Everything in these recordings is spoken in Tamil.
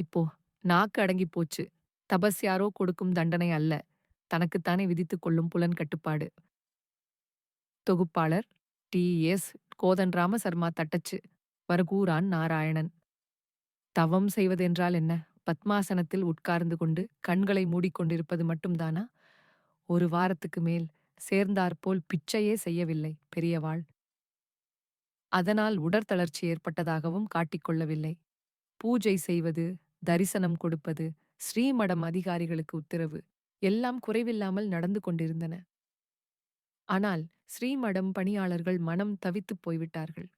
இப்போ நாக்கு அடங்கி போச்சு. தபஸ் யாரோ கொடுக்கும் தண்டனை அல்ல. தனக்குத்தானே விதித்துக் கொள்ளும் புலன் கட்டுப்பாடு. தொகுப்பாளர் டி. எஸ். கோதன் சர்மா தட்டச்சு வரகூரான் நாராயணன் தவம் செய்வதென்றால் என்ன பத்மாசனத்தில் உட்கார்ந்து கொண்டு கண்களை மூடிக்கொண்டிருப்பது மட்டும்தானா ஒரு வாரத்துக்கு மேல் சேர்ந்தாற்போல் பிச்சையே செய்யவில்லை பெரியவாள் அதனால் உடற்தளர்ச்சி ஏற்பட்டதாகவும் காட்டிக்கொள்ளவில்லை பூஜை செய்வது தரிசனம் கொடுப்பது ஸ்ரீமடம் அதிகாரிகளுக்கு உத்தரவு எல்லாம் குறைவில்லாமல் நடந்து கொண்டிருந்தன. ஆனால் ஸ்ரீமடம் பணியாளர்கள் மனம் தவித்துப் போய்விட்டார்கள்.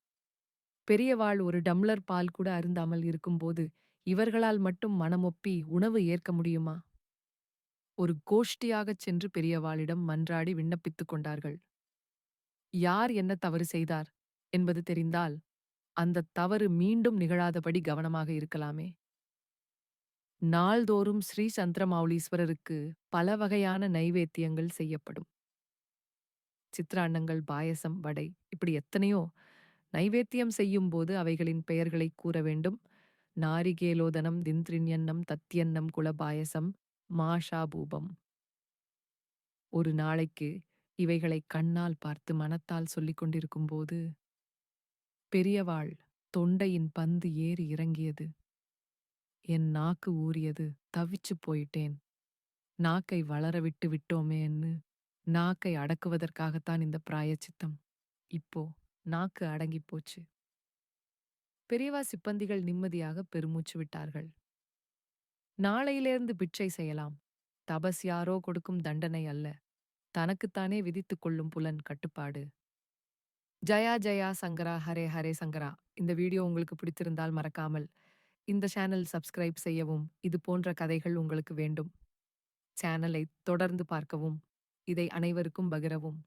பெரியவாள் ஒரு டம்ளர் பால் கூட அருந்தாமல் இருக்கும்போது இவர்களால் மட்டும் மனமொப்பி உணவு ஏற்க முடியுமா? ஒரு கோஷ்டியாகச் சென்று பெரியவாளிடம் மன்றாடி விண்ணப்பித்துக் கொண்டார்கள். யார் என்ன தவறு செய்தார்? என்பது தெரிந்தால் அந்த தவறு மீண்டும் நிகழாதபடி கவனமாக இருக்கலாமே. நாள்தோறும் ஸ்ரீ சந்திரமௌலீஸ்வரருக்கு பல வகையான நைவேத்தியங்கள் செய்யப்படும். சித்ராண்ணங்கள் பாயசம் வடை இப்படி எத்தனையோ நைவேத்தியம் செய்யும்போது அவைகளின் பெயர்களை கூற வேண்டும். நாரிகேலோதனம் திந்திரின்யன்னம் தத்தியன்னம் குலபாயசம் மாஷாபூபம். ஒரு நாளைக்கு இவைகளை கண்ணால் பார்த்து மனத்தால் சொல்லிக் கொண்டிருக்கும்போது பெரியவாள் தொண்டையின் பந்து ஏறி இறங்கியது. என் நாக்கு ஊறியது தவிச்சு போயிட்டேன். நாக்கை வளர விட்டு விட்டோமேன்னு நாக்கை அடக்குவதற்காகத்தான் இந்த பிராயச்சித்தம். இப்போ நாக்கு அடங்கிப் போச்சு. பெரியவா சிப்பந்திகள் நிம்மதியாக பெருமூச்சு விட்டார்கள். நாளையிலிருந்து பிட்சை செய்யலாம். தபஸ் யாரோ கொடுக்கும் தண்டனை அல்ல. தனக்குத்தானே விதித்துக் கொள்ளும் புலன் கட்டுப்பாடு. ஜயா ஜயா சங்கரா ஹரே ஹரே சங்கரா. இந்த வீடியோ உங்களுக்கு பிடித்திருந்தால் மறக்காமல் இந்த சேனல் சப்ஸ்கிரைப் செய்யவும் இது போன்ற கதைகள் உங்களுக்கு வேண்டும். சேனலை தொடர்ந்து பார்க்கவும் இதை அனைவருக்கும் பகிரவும்.